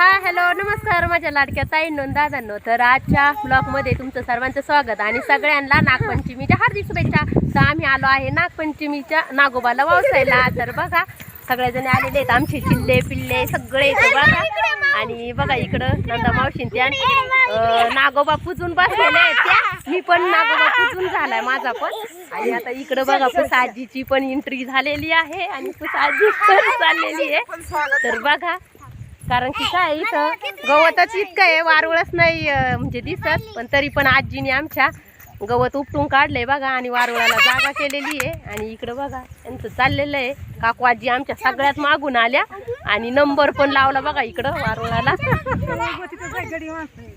हा हॅलो नमस्कार माझ्या लाडक्या ताईंनो आणि दादांनो. तर आजच्या ब्लॉगमध्ये तुमचं सर्वांचं स्वागत आणि सगळ्यांना नागपंचमीच्या हार्दिक शुभेच्छा. तर आम्ही आलो आहे नागपंचमीच्या नागोबाला वावसायला. तर बघा सगळेजण आलेले आहेत आमचे चिल्ले पिल्ले सगळे बघा. आणि बघा इकडं नंदा मावशीन त्या नागोबा पुजून बसलेले आहेत त्या. मी पण नागोबा पुजून झालाय माझा पण. आणि आता इकडं बघा पुसाजीची पण एंट्री झालेली आहे आणि पुसाजी पण चाललेली आहे. तर बघा कारण की काय इथं? गवतच इतकं आहे वारुळच नाही म्हणजे दिसत पण तरी पण आजीने आमच्या गवत उपटून काढलंय बघा आणि वारुळाला जागा केलेली आहे. आणि इकडं बघा त्यांचं चाललेलं आहे. काकू आजी आमच्या सगळ्यात मागून आल्या आणि नंबर पण लावला बघा इकडं वारुळाला.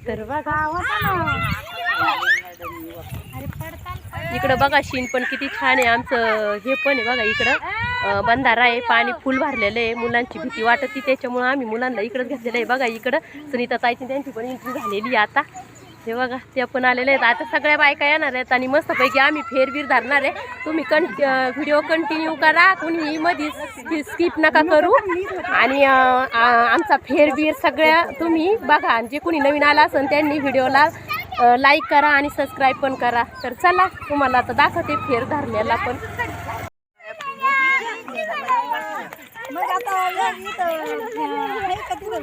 तर बघा इकडं बघा शीन पण किती छान आहे आमचं हे पण आहे बघा इकडं. बंधारा आहे पाणी फुल भरलेलं आहे मुलांची भीती वाटत ती त्याच्यामुळं आम्ही मुलांना इकडंच घेतलेलं आहे. बघा इकडं सुनीता ताईची त्यांची पण एंट्री झालेली आहे आता. हे बघा ते पण आलेले आहेत. आता सगळ्या बायका येणार आहेत आणि मस्तपैकी आम्ही फेरबीर धरणार आहे. तुम्ही कं व्हिडिओ कंटिन्यू करा. कुणी मध्ये स्किप नका करू. आणि आमचा फेरबीर सगळ्या तुम्ही बघा. आणि जे कोणी नवीन आला असेल त्यांनी व्हिडिओला लाईक करा आणि सबस्क्राईब पण करा. तर चला तुम्हाला आता दाखवते फेर धरण्याला पण मग आता इथं आहे का तिथं जंगे आणले पाच दादा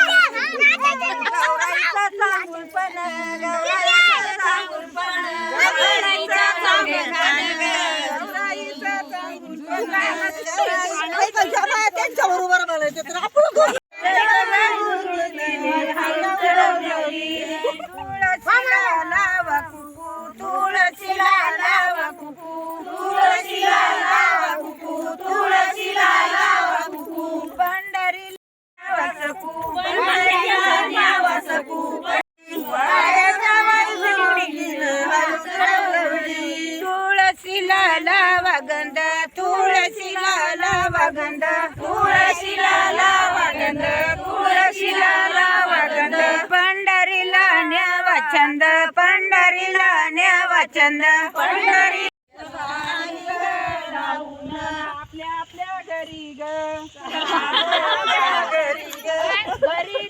त्यांच्या वाचन पंढरी आपल्या आपल्या घरी गरी